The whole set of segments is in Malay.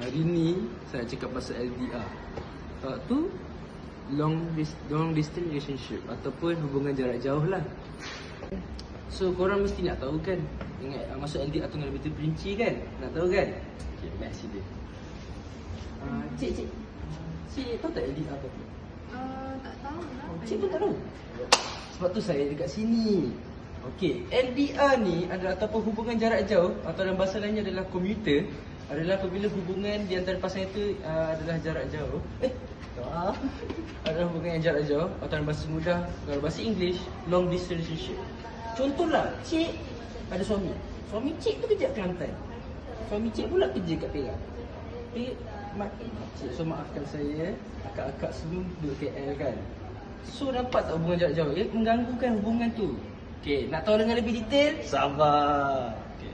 Hari ni saya cakap pasal LDR. Tu long dis- long distance relationship ataupun hubungan jarak jauh lah. So korang mesti nak tahu kan Ingat uh, masuk LDR tu dengan lebih terperinci kan Nak tahu kan Okay, let's see dia uh, Cik, cik Cik tahu tak LDR apa tu? Uh, tak tahu lah. Oh, cik pun tak tahu Sebab tu saya dekat sini Okey, LDR ni adalah ataupun hubungan jarak jauh Atau dalam bahasa lainnya adalah commuter Adalah apabila hubungan di antara pasangan itu uh, adalah jarak jauh. Eh, Adalah hubungan yang jarak jauh Atau dalam bahasa mudah, kalau bahasa English Long distance relationship. Contohlah, cik ada suami. Suami cik tu kerja Kelantan. Suami cik pula kerja kat Perak. Tapi mak, cik, so maafkan saya Akak-akak semua duduk KL kan. So nampak tak hubungan jarak jauh? Eh, mengganggukan hubungan tu Okay, nak tahu dengan lebih detail? Sabar Okay,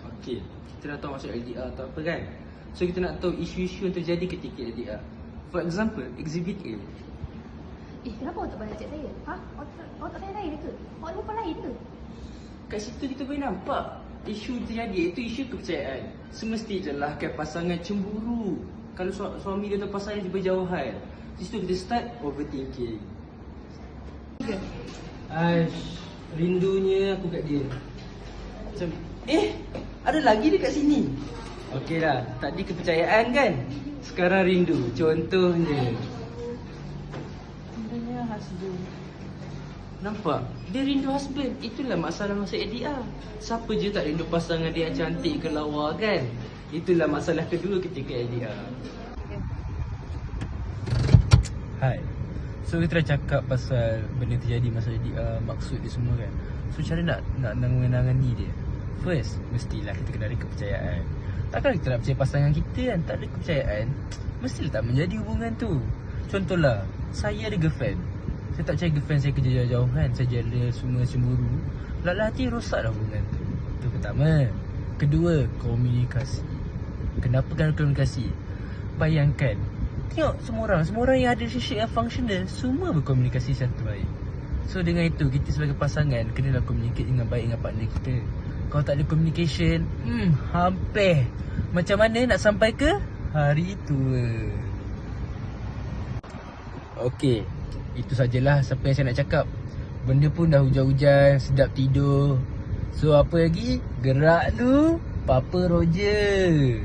okay. kita dah tahu masuk LDR atau apa kan So kita nak tahu isu-isu yang terjadi ketika LDR For example, exhibit A Eh, kenapa awak tak banyak cek saya? Ha? Awak tak, awak tak tanya lain ke? Awak lupa lain ke? Kat situ kita boleh nampak Isu terjadi iaitu isu kepercayaan Semestinya kan pasangan cemburu Kalau su- suami dia atau pasangan dia berjauhan Di situ kita start overthinking Aish, rindunya aku kat dia Macam, eh, ada lagi dia kat sini Okey lah, tadi kepercayaan kan Sekarang rindu, contohnya Sebenarnya husband. Nampak? Dia rindu husband. Itulah masalah masa ADR. Siapa je tak rindu pasangan dia yang cantik ke lawa kan? Itulah masalah kedua ketika ADR. Hai. So kita dah cakap pasal benda terjadi masa ADR, maksud dia semua kan. So cara nak nak menangani dia. First, mestilah kita kena ada kepercayaan. Takkan kita nak percaya pasangan kita kan tak ada kepercayaan, mestilah tak menjadi hubungan tu. Contohlah, saya ada girlfriend. Saya tak percaya girlfriend saya kerja jauh-jauh kan. Saya jealous, semua cemburu. Lala hati rosaklah hubungan tu. Itu pertama. Kedua, komunikasi. Kenapa kan komunikasi? Bayangkan Tengok semua orang. Semua orang yang ada relationship yang functional Semua berkomunikasi satu baik So dengan itu Kita sebagai pasangan Kenalah communicate dengan baik dengan partner kita. Kalau tak ada communication Hmm hampir. Macam mana nak sampai ke? Hari tua Okey Itu sajalah Siapa yang saya nak cakap. Benda pun dah hujan-hujan Sedap tidur. So apa lagi? Gerak tu Papa Roger